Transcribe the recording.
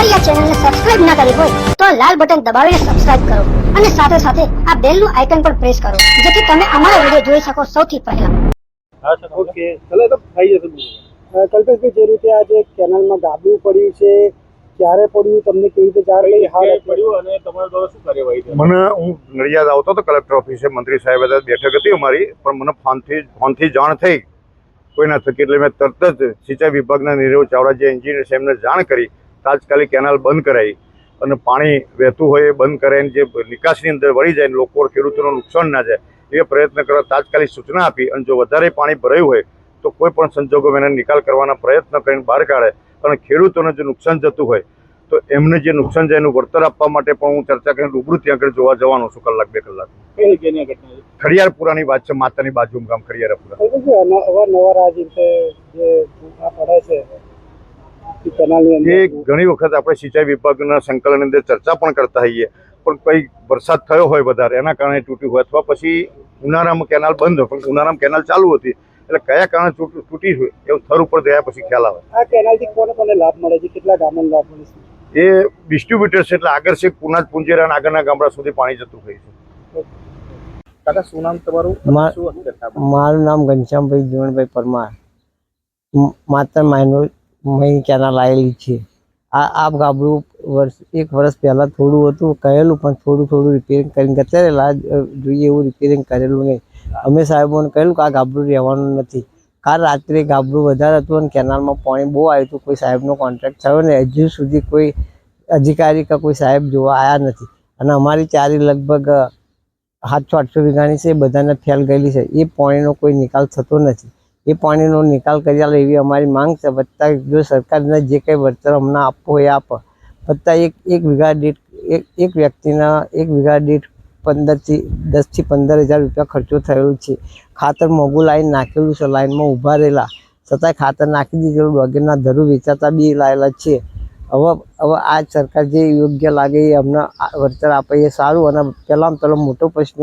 અમારી આ ચેનલને સબસ્ક્રાઇબ ના કરી હોય તો લાલ બટન દબાવીને સબસ્ક્રાઇબ કરો અને સાથે સાથે આ બેલનું આઇકન પણ પ્રેસ કરો જેથી તમે અમારા વીડિયો જોઈ શકો સૌથી પહેલા. ઓકે ચલો તો થઈ જશે કલ્પેશભાઈ જે રીતે આજે કેનાલમાં ગાબડું પડ્યું છે ક્યારે પડ્યું તમને કેવી રીતે જાણ લઈ હાલ પડ્યું અને તમારા દ્વારા શું કાર્યવાહી થઈ? મને હું નડિયાદ આવતો હતો કલેક્ટર ઓફિસે મંત્રી સાહેબ હતા બેઠક હતી અમારી પણ મને ફોનથી ફોનથી જાણ થઈ. કોઈ ના થકી એટલે મેં તરત જ સિંચાઈ વિભાગના નીરવ ચાવડા જે એન્જિનિયર છે એમને જાણ કરી. તાત્કાલિક કેનાલ બંધ કરાવી અને પાણી વહેતું હોય એ બંધ કરાવીને જે નિકાસની અંદર વળી જાય લોકો ખેડૂતોનું નુકસાન ના જાય એ પ્રયત્ન કરવા તાત્કાલિક સૂચના આપી અને જો વધારે પાણી ભરાયું હોય તો કોઈ પણ સંજોગોમાં એને નિકાલ કરવાના પ્રયત્ન કરીને બહાર કાઢે અને ખેડૂતોને જે નુકસાન જતું હોય તો એમને જે નુકસાન જાય એનું વળતર આપવા માટે પણ હું ચર્ચા કરીને રૂબરૂ ત્યાં આગળ જોવા જવાનો છું કલાક બે કલાક. છે? ખડિયારપુરાની વાત છે માતાની બાજુ ગામ ખડિયારપુરા. અવારનવાર આ જે પડે છે એ કેનાલની અંદર. ઘણી વખત આપણે સિંચાઈ વિભાગના સંકલન અંદર ચર્ચા પણ કરતા હોઈએ. પણ કઈ વરસાદ થયો હોય વધારે એના કારણે તૂટ્યું હોય અથવા પછી ઉનાળામાં કેનાલ બંધ હોય પણ ઉનાળામાં કેનાલ ચાલુ હતી એટલે કયા કારણે તૂટ- તૂટી હોય એવું થર ઉપર ગયા પછી ખ્યાલ આવે. આ કેનાલથી કોને કોને લાભ મળે છે? કેટલા ગામોને લાભ મળે છે? એ ડિસ્ટ્રીબ્યુટર છે એટલે આગળ છે પુના પુંજેરા અને આગળના ગામડા સુધી પાણી જતું હોય છે. કાકા શું નામ તમારું? શું મારું નામ ઘનશ્યામભાઈ જીવણભાઈ પરમાર. માત્ર માઇનો મહી કેનાલ આવેલી છે. આ આ ગાબડું વર્ષ, એક વર્ષ પહેલાં થોડું હતું, કહેલું પણ થોડું થોડું રિપેરિંગ કરીને અત્યારે જોઈએ એવું રિપેરિંગ કરેલું નહીં. અમે સાહેબોને કહેલું કે આ ગાબડું રહેવાનું નથી. કાલ રાત્રે ગાબડું વધારે હતું અને કેનાલમાં પાણી બહુ આવ્યું હતું. કોઈ સાહેબનો કોન્ટ્રાક્ટ થયો ને હજુ સુધી કોઈ અધિકારી કે કોઈ સાહેબ જોવા આવ્યા નથી. અને અમારી ચારી લગભગ સાતસો, આઠસો વીઘાની છે. બધાને ફેલ ગયેલી છે. એ પાણીનો કોઈ નિકાલ થતો નથી. એ પાણીનો નિકાલ કરી આલે એવી અમારી માંગ છે. વત્તા જો સરકારને જે કંઈ વળતર હમણાં આપવું હોય આપે. વત્તા એક એક વીઘા દીઠ, એક એક વ્યક્તિના એક વીઘા દીઠ પંદરથી, દસથી પંદર હજાર રૂપિયા ખર્ચો થયેલો છે. ખાતર મોંઘું લાઈન નાખેલું છે. લાઈનમાં ઊભા રહેલા. છતાંય ખાતર નાખી દીધેલું. વગેરેના ધરું વેચાતા બી લાયેલા છે. હવે હવે આ સરકાર જે યોગ્ય લાગે એ અમને વળતર આપે એ સારું. અને પહેલાં પહેલો મોટો પ્રશ્ન